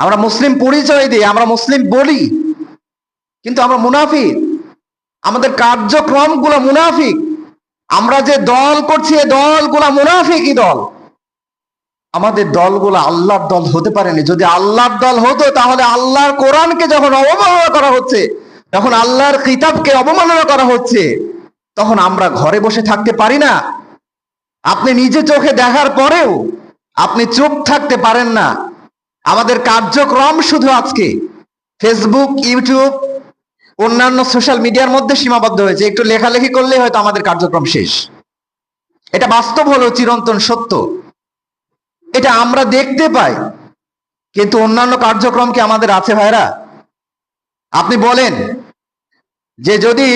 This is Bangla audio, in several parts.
আমরা মুসলিম পরিচয় দিই, আমরা মুসলিম বলি। কিন্তু আমরা মুনাফিক। আমাদের কার্যক্রমগুলো মুনাফিক। আমরা যে দল করছি এই দলগুলা মুনাফিকই দল। আমাদের দলগুলো আল্লাহর দল হতে পারেনি। যদি আল্লাহর দল হতো, তাহলে আল্লাহর কোরআনকে যখন অবমাননা করা হচ্ছে, তখন আল্লাহর কিতাবকে অবমাননা করা হচ্ছে, তখন আমরা ঘরে বসে থাকতে পারি না। আপনি নিজে চোখে দেখার পরেও আপনি চুপ থাকতে পারেন না। আমাদের কার্যক্রম শুধু আজকে ফেসবুক ইউটিউব অন্যান্য সোশ্যাল মিডিয়ার মধ্যে সীমাবদ্ধ হয়েছে। একটু লেখালেখি করলে হয়তো আমাদের কার্যক্রম শেষ। এটা বাস্তব হলো, চিরন্তন সত্য। এটা আমরা দেখতে পাই, কিন্তু অন্যান্য কার্যক্রম কি আমাদের আছে ভাইরা? আপনি বলেন যে যদি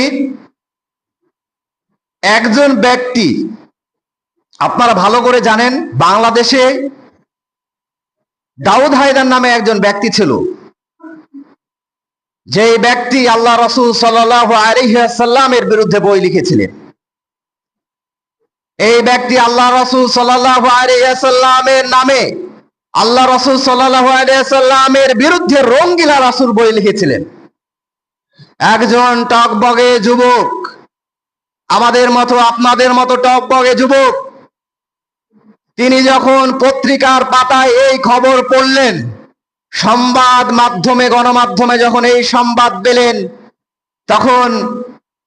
একজন ব্যক্তি, আপনারা ভালো করে জানেন, বাংলাদেশে দাউদ হায়দার নামে একজন ব্যক্তি ছিল। যে ব্যক্তি আল্লাহ রসুল আলহিহাসাল্লামের বিরুদ্ধে বই লিখেছিলেন। এই ব্যক্তি আল্লাহ রসুল আলহিহাসাল্লামের নামে আল্লাহ রসুল আলহিহাসাল্লামের বিরুদ্ধে রঙ্গিলা রসুল বই লিখেছিলেন। একজন টকবগে যুবক, আমাদের মতো আপনাদের মতো টকবগে যুবক তিনি যখন পত্রিকার পাতায় এই খবর পড়লেন, সংবাদ মাধ্যমে, গণমাধ্যমে যখন এই সংবাদ পেলেন, তখন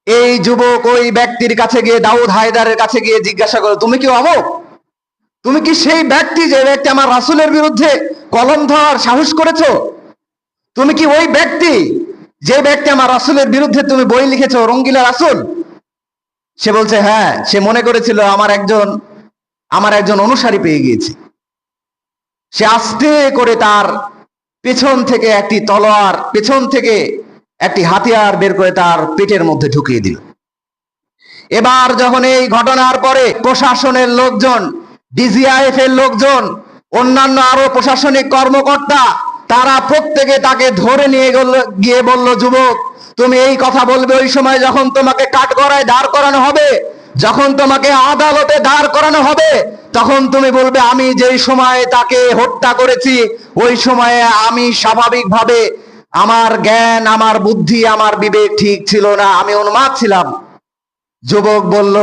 এই যুবক ওই ব্যক্তির কাছে গিয়ে, দাউদ হায়দারের কাছে গিয়ে জিজ্ঞাসা করো তুমি কি অবক তুমি কি সেই ব্যক্তি যে ব্যক্তি আমার রাসুলের বিরুদ্ধে কলম ধরার সাহস করেছ? তুমি কি ওই ব্যক্তি যে ব্যক্তি আমার রাসুলের বিরুদ্ধে তুমি বই লিখেছ, রঙ্গিলা রাসুল? সে বলছে হ্যাঁ। সে মনে করেছিল, আমার একজন আমার একজন অনুসারী পেয়ে গিয়েছে। সে আস্তে করে তার পেছন থেকে একটি তলোয়ার, পেছন থেকে একটি হাতিয়ার বের করে তার পেটের মধ্যে ঢুকিয়ে দিল। এবার যখন এই ঘটনার পরে প্রশাসনের লোকজন ডিজিআইএফ এর লোকজন, অন্যান্য আরও প্রশাসনিক কর্মকর্তা, তারা প্রত্যেকে তাকে ধরে নিয়ে গেল, গিয়ে বলল, যুবক, তুমি এই কথা বলবে ওই সময় যখন তোমাকে কাঠগড়ায় দাঁড় করানো হবে যখন তোমাকে আদালতে দাঁড় করানো হবে, তখন তুমি বলবে, আমি যেই সময় তাকে হত্যা করেছি, ওই সময়ে আমি স্বাভাবিকভাবে আমার জ্ঞান, আমার বুদ্ধি, আমার বিবেক ঠিক ছিল না, আমি উন্মাদ ছিলাম। যুবক বলল,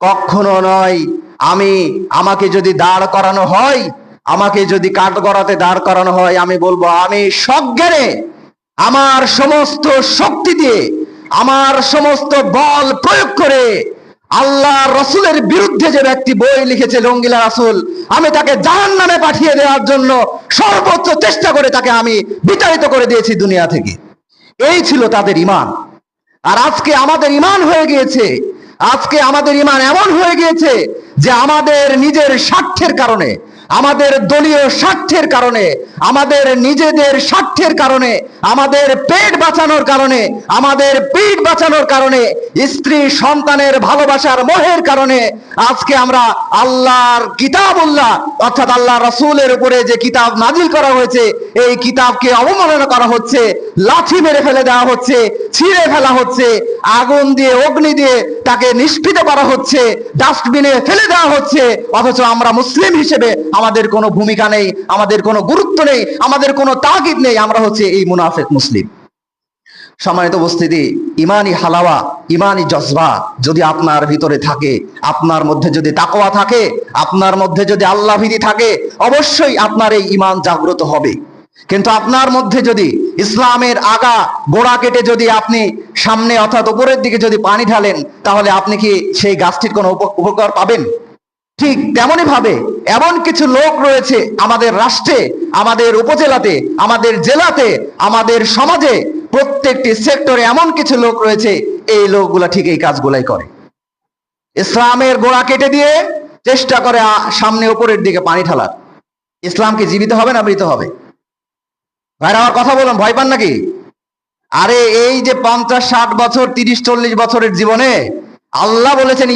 কখনো নয়। আমি, আমাকে যদি দাঁড় করানো হয়, আমাকে যদি কাঠগড়াতে দাঁড় করানো হয়, আমি বলব, আমি সজ্ঞানে আমার সমস্ত শক্তি দিয়ে, আমার সমস্ত বল প্রয়োগ করে আল্লাহ রসুলের বিরুদ্ধে যে ব্যক্তি বই লিখেছে রঙ্গিলা রাসুল, আমি তাকে জাহান নামে পাঠিয়ে দেওয়ার জন্য সর্বোচ্চ চেষ্টা করে তাকে আমি বিতাড়িত করে দিয়েছি দুনিয়া থেকে। এই ছিল তাদের ইমান আর আজকে আমাদের ইমান হয়ে গিয়েছে, আজকে আমাদের ইমান এমন হয়ে গিয়েছে যে আমাদের নিজের স্বার্থের কারণে আমাদের দলীয় স্বার্থের কারণে, আমাদের নিজেদের স্বার্থের কারণে, আমাদের পেট বাঁচানোর কারণে, আমাদের পিঠ বাঁচানোর কারণে, স্ত্রী সন্তানের ভালোবাসার মোহের কারণে আজকে আমরা আল্লাহর কিতাবুল্লাহ, অর্থাৎ আল্লাহ রসুলের উপরে যে কিতাব নাজিল করা হয়েছে, এই কিতাবকে অবমাননা করা হচ্ছে, লাঠি মেরে ফেলে দেওয়া হচ্ছে, ছিঁড়ে ফেলা হচ্ছে, আগুন দিয়ে, অগ্নি দিয়ে তাকে নিষ্পিত করা হচ্ছে, ডাস্টবিনে ফেলে দেওয়া হচ্ছে, অথচ আমরা মুসলিম হিসেবে আমাদের কোনো ভূমিকা নেই, আমাদের কোনো গুরুত্ব নেই, আমাদের কোনো তাগিদ নেই, আমরা হচ্ছে এই মুনাফেক মুসলিম। সম্মানিত উপস্থিতি, ইমানি হালাওয়া, ইমানি জজবা যদি আপনার ভিতরে থাকে, আপনার মধ্যে যদি তাকওয়া থাকে, আপনার মধ্যে যদি আল্লাহ ভীতি থাকে, অবশ্যই আপনার এই ইমান জাগ্রত হবে। কিন্তু আপনার মধ্যে যদি ইসলামের আগা গোড়া কেটে যদি আপনি সামনে অর্থাৎ উপরের দিকে যদি পানি ঢালেন, তাহলে আপনি কি সেই গাছটির কোনো উপ- উপকার পাবেন? ঠিক তেমনই ভাবে এমন কিছু লোক রয়েছে আমাদের রাষ্ট্রে, আমাদের উপজেলাতে, আমাদের জেলাতে, আমাদের সমাজে, প্রত্যেকটি সেক্টরে এমন কিছু লোক রয়েছে, এই লোকগুলা ঠিক এই কাজগুলাই করে। ইসলামের গোড়া কেটে দিয়ে চেষ্টা করে সামনে উপরের দিকে পানি ঢালার। ইসলাম কি জীবিত হবে না মৃত হবে? ভাইরা, আমার কথা বলুন, ভয় পান নাকি? আরে এই যে পঞ্চাশ, ষাট বছর, তিরিশ, চল্লিশ বছরের জীবনে আল্লাহ বলেছেন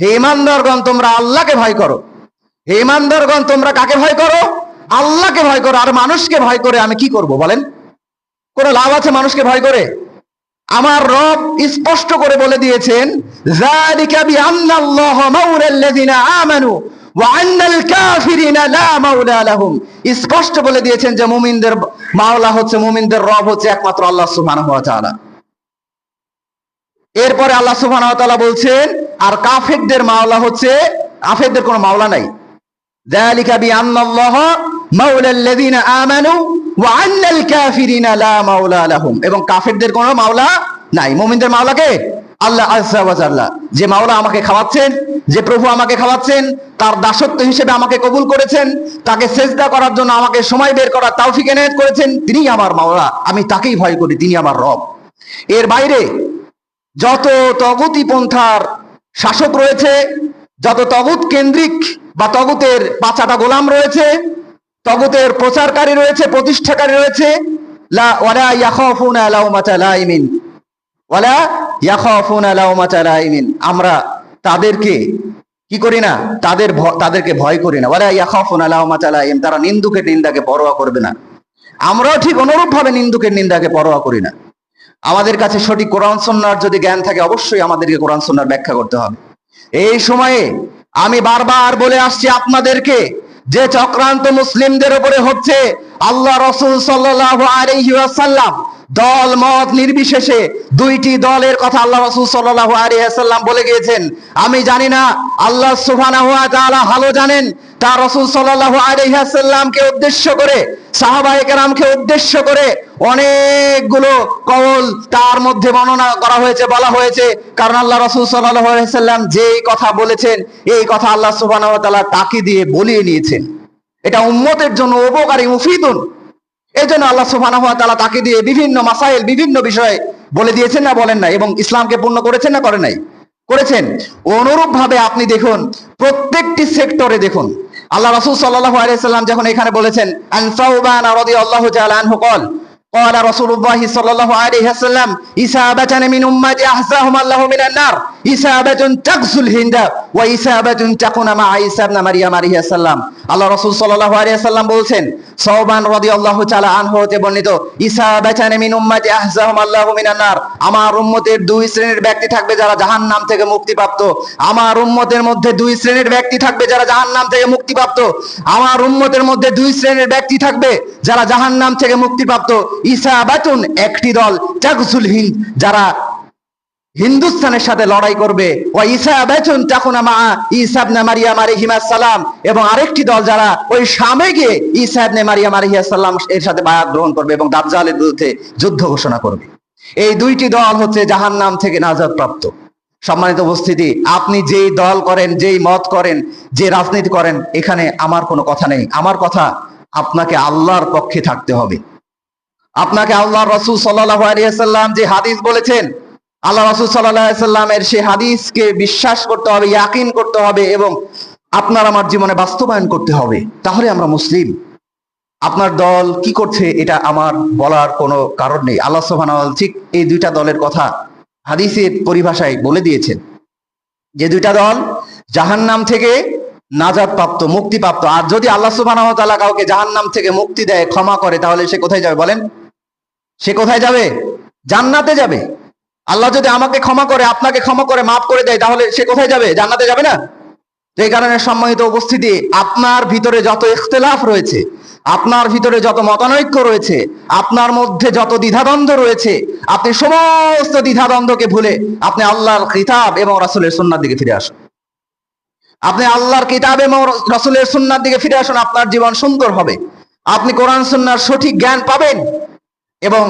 হে তোমরা আল্লাহকে ভয় করো। হে ঈমানদারগণ তোমরা কাকে ভয় করো? আল্লাহকে ভয় করো। আর মানুষকে ভয় করে আমি কি করব বলেন? কোনো লাভ আছে মানুষকে ভয় করে? আমার রব স্পষ্ট করে বলে দিয়েছেন স্পষ্ট বলে দিয়েছেন যে মুমিনদের মাওলা হচ্ছে, মুমিনদের রব হচ্ছে একমাত্র আল্লাহ সুবহানাহু ওয়া তাআলা। এরপরে আল্লাহ সুবহানাহু বলছেন, আর কাফেরদের মাওলা হচ্ছে কাফেরদের কোনো মাওলা নাই। মাওলা এবং নাই। আল্লাহ যে আমাকে খাওয়াচ্ছেন, যে প্রভু আমাকে খাওয়াচ্ছেন, তার দাসত্ব হিসেবে আমাকে কবুল করেছেন, তাকে সেজদা করার জন্য আমাকে সময় বের করার তৌফিক এনায়েত করেছেন তিনি আমার মাওলা। আমি তাকেই ভয় করি তিনি আমার রব। এর বাইরে যত তগুতি পন্থার শাসক রয়েছে, যত তগুত কেন্দ্রিক বা তগুতের পাঁচাটা গোলাম রয়েছে, তগুতের প্রচারকারী রয়েছে, প্রতিষ্ঠাকারী রয়েছে আমরা তাদেরকে কি করি না? তাদের তাদেরকে ভয় করি না। ওয়ালা ইয়াখাফুনা লাউমাতা লাইম তারা নিন্দুকের নিন্দাকে পরোয়া করবে না। আমরাও ঠিক অনুরূপ ভাবে নিন্দুকের নিন্দাকে পরোয়া করি না। আমাদের কাছে সঠিক কোরআন সন্ন্যার যদি জ্ঞান থাকে, অবশ্যই আমাদেরকে কোরআন সন্ন্যার ব্যাখ্যা করতে হবে। এই সময়ে আমি বারবার বলে আসছি আপনাদেরকে যে চক্রান্ত মুসলিমদের উপরে হচ্ছে আল্লাহ রসুল সাল্লাহ আলহিহাসাল্লাম দল মত নির্বিশেষে দুইটি দলের কথা আল্লাহ রসুল সাল্লাহ বলে গিয়েছেন। আমি জানি না, আল্লাহ সুবহানাহু ওয়া তাআলা ভালো জানেন তার রসুল সাল্লাহ আলহিহাসাল্লামকে উদ্দেশ্য করে, সাহাবায়ে কেরামকে উদ্দেশ্য করে অনেকগুলো কওল তার মধ্যে বর্ণনা করা হয়েছে, বলা হয়েছে। কারণ আল্লাহ রসুল সাল্লাহ সাল্লাম যেই কথা বলেছেন, এই কথা আল্লাহ সুবহানাহু ওয়া তাআলা তাকে দিয়ে বলিয়ে নিয়েছেন। এটা উম্মতের জন্য উপকারী, মুফিদুন। এই জন্য আল্লাহ সুবহানাহু ওয়া তাআলা তাকে দিয়ে বিভিন্ন মাসাইল বিভিন্ন বিষয়ে বলে দিয়েছেন না বলেন না এবং ইসলামকে পূর্ণ করেছেন না করেন নাই করেছেন অনুরূপ ভাবে আপনি দেখুন প্রত্যেকটি সেক্টরে দেখুন আল্লাহ রাসূল সাল্লাল্লাহু আলাইহি সাল্লাম যখন এখানে বলেছেন আন সাউবান রাদিয়াল্লাহু তাআলা আনহু قال قال رسول الله صلى الله عليه وسلم إسابة من أمتي أحزاهم الله من النار ইসাবাতুন তাকসুল আল্লাহ হতে বর্ণিত দুই শ্রেণির ব্যক্তি থাকবে যারা জাহান্নাম থেকে মুক্তিপ্রাপ্ত। আমার উম্মতের মধ্যে দুই শ্রেণির ব্যক্তি থাকবে যারা জাহান্নাম থেকে মুক্তিপ্রাপ্ত। আমার উম্মতের মধ্যে দুই শ্রেণির ব্যক্তি থাকবে যারা জাহান্নাম থেকে মুক্তিপ্রাপ্ত। ইসাবাতুন একটি দল তাকসুল হিন্দ, যারা হিন্দুস্তানের সাথে লড়াই করবে। ও ঈসা বেচুন, তখন মা ইসাবনে মারিয়াম আলাইহিমাস সালাম এবং আরেকটি দল যারা ওই শামে গিয়ে ইসাবনে মারিয়াম আলাইহিস সালাম এর সাথে বায়াত গ্রহণ করবে এবং দাজ্জালের বিরুদ্ধে যুদ্ধ ঘোষণা করবে। এই দুইটি দল হচ্ছে জাহান্নাম থেকে নাজাত প্রাপ্ত সম্মানিত উপস্থিতি, আপনি যেই দল করেন, যেই মত করেন, যে রাজনীতি করেন, এখানে আমার কোনো কথা নেই। আমার কথা আপনাকে আল্লাহর পক্ষে থাকতে হবে। আপনাকে আল্লাহ রসুল সাল্লাহ আলিয়াল্লাম যে হাদিস বলেছেন আল্লাহ রসুল সাল্লামের সেই হাদিসকে বিশ্বাস করতে হবে, ইয়াকিন করতে হবে এবং আপনার আমার জীবনে বাস্তবায়ন করতে হবে। তাহলে আমরা মুসলিম। আপনার দল কি করছে এটা আমার বলার কোনো কারণ নেই। আল্লাহ সোহান ঠিক এই দুইটা দলের কথা হাদিসের পরিভাষায় বলে দিয়েছেন। যে দুইটা দল জাহান্নাম থেকে নাজাদ প্রাপ্ত মুক্তি প্রাপ্ত আর যদি আল্লাহ সুবাহ কাউকে জাহান্নাম থেকে মুক্তি দেয়, ক্ষমা করে, তাহলে সে কোথায় যাবে বলেন? সে কোথায় যাবে? জান্নাতে যাবে। আল্লাহ যদি আমাকে ক্ষমা করে, আপনাকে ক্ষমা করে, মাফ করে দেয়, তাহলে সে কোথায় যাবে? জান্নাতে যাবে না? এই কারণে সম্মানিত উপস্থিতি, আপনার ভিতরে যত ইখতলাফ রয়েছে, আপনার ভিতরে যত মতানৈক্য রয়েছে, আপনার মধ্যে যত দ্বিধাদ্বন্দ্ব রয়েছে, আপনি সমস্ত দ্বিধাদ্বন্দ্বকে ভুলে আপনি আল্লাহর কিতাব এবং রাসূলের সুন্নার দিকে ফিরে আসুন। আপনি আল্লাহর কিতাব এবং রাসূলের সুন্নার দিকে ফিরে আসুন, আপনার জীবন সুন্দর হবে। আপনি কোরআন, সুন্নার সঠিক জ্ঞান পাবেন এবং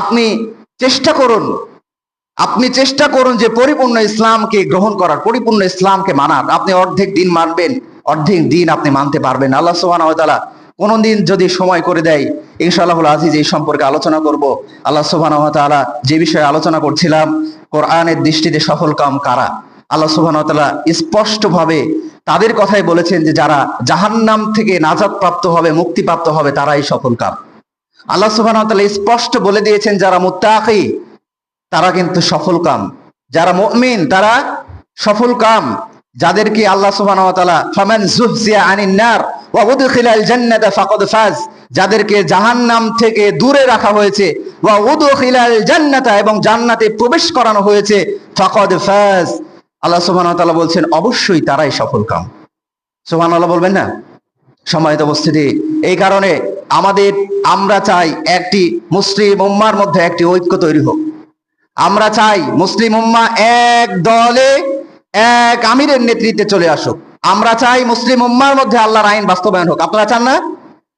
আপনি চেষ্টা করুন আপনি চেষ্টা করুন যে পরিপূর্ণ ইসলামকে গ্রহণ করার, পরিপূর্ণ ইসলামকে মানার। আপনি অর্ধেক দিন মানবেন, অর্ধেক দিন আপনি মানতে পারবেন আল্লাহ তাআলা কোনদিন যদি সময় করে দেয় ইনশাআল্লাহ আজিজ এই সম্পর্কে আলোচনা করব। আল্লাহ ওয়া যে বিষয়ে আলোচনা করছিলাম, কোরআনের দৃষ্টিতে সফল কাম কারা? আল্লাহ সুবহানাহু ওয়া তাআলা স্পষ্টভাবে তাদের কথাই বলেছেন যে যারা জাহান্নাম থেকে নাজাত প্রাপ্ত হবে, মুক্তিপ্রাপ্ত হবে, তারাই সফল কাম। আল্লাহ ওয়া স্পষ্ট বলে দিয়েছেন, যারা মুত্তাকি তারা কিন্তু সফল কাম। যারা মুমিন, তারা সফল কাম। যাদেরকে আল্লাহ সুবহানাহু ওয়া তাআলা, ফামান নার ফাজ, যাদেরকে জাহান্নাম থেকে দূরে রাখা হয়েছে এবং জান্নাতে প্রবেশ করানো হয়েছে ফাজ। আল্লাহ সুবহানাহু বলছেন, অবশ্যই তারাই সফল কাম। সুবহানাল্লাহ বলবেন না? সম্মানিত উপস্থিতি, এই কারণে আমাদের, আমরা চাই একটি মুসলিম উম্মার মধ্যে একটি ঐক্য তৈরি হোক। আমরা চাই মুসলিম উম্মা এক দলে, এক আমিরের নেতৃত্বে চলে আসুক। আমরা চাই মুসলিম উম্মার মধ্যে আল্লাহর আইন বাস্তবায়ন হোক। আপনারা চান না?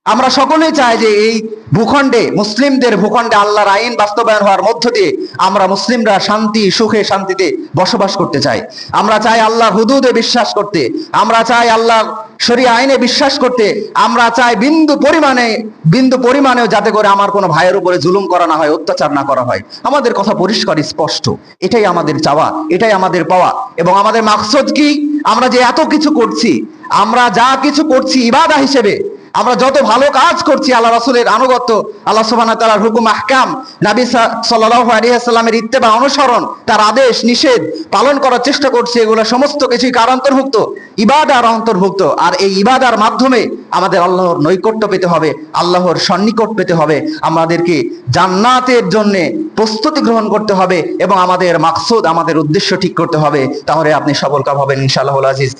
আমরা সকলেই চাই যে এই ভূখণ্ডে, মুসলিমদের ভূখণ্ডে আল্লাহর আইন বাস্তবায়ন হওয়ার মধ্য দিয়ে আমরা মুসলিমরা শান্তি, সুখে শান্তিতে বসবাস করতে চাই। আমরা চাই আল্লাহ হুদুদে বিশ্বাস করতে, আমরা চাই আল্লাহ শরীয় আইনে বিশ্বাস করতে, আমরা চাই বিন্দু পরিমাণে, বিন্দু পরিমাণেও যাতে করে আমার কোনো ভাইয়ের উপরে জুলুম করা না হয়, অত্যাচার না করা হয়। আমাদের কথা পরিষ্কার, স্পষ্ট। এটাই আমাদের চাওয়া, এটাই আমাদের পাওয়া। এবং আমাদের মাকসদ কি? আমরা যে এত কিছু করছি, আমরা যা কিছু করছি ইবাদা হিসেবে আমরা যত ভালো কাজ করছি আল্লাহ রাসূলের আনুগত্য, আল্লাহ সুবহানাহু ওয়া তাআলার হুকুম, আহকাম, নবী সা- সাল্লাল্লাহু আলাইহি সাল্লামের ইত্তেবা, অনুসরণ, তার আদেশ, নিষেধ পালন করার চেষ্টা করছি, এগুলো সমস্ত কিছুই কার অন্তর্ভুক্ত? ইবাদার অন্তর্ভুক্ত। আর এই ইবাদার মাধ্যমে আমাদের আল্লাহর নৈকট্য পেতে হবে, আল্লাহর সন্নিকট পেতে হবে, আমাদেরকে জান্নাতের জন্য প্রস্তুতি গ্রহণ করতে হবে এবং আমাদের মাকসুদ, আমাদের উদ্দেশ্য ঠিক করতে হবে। তাহলে আপনি সফল কাম হবেন ইনশাআল্লাহ আজিজ।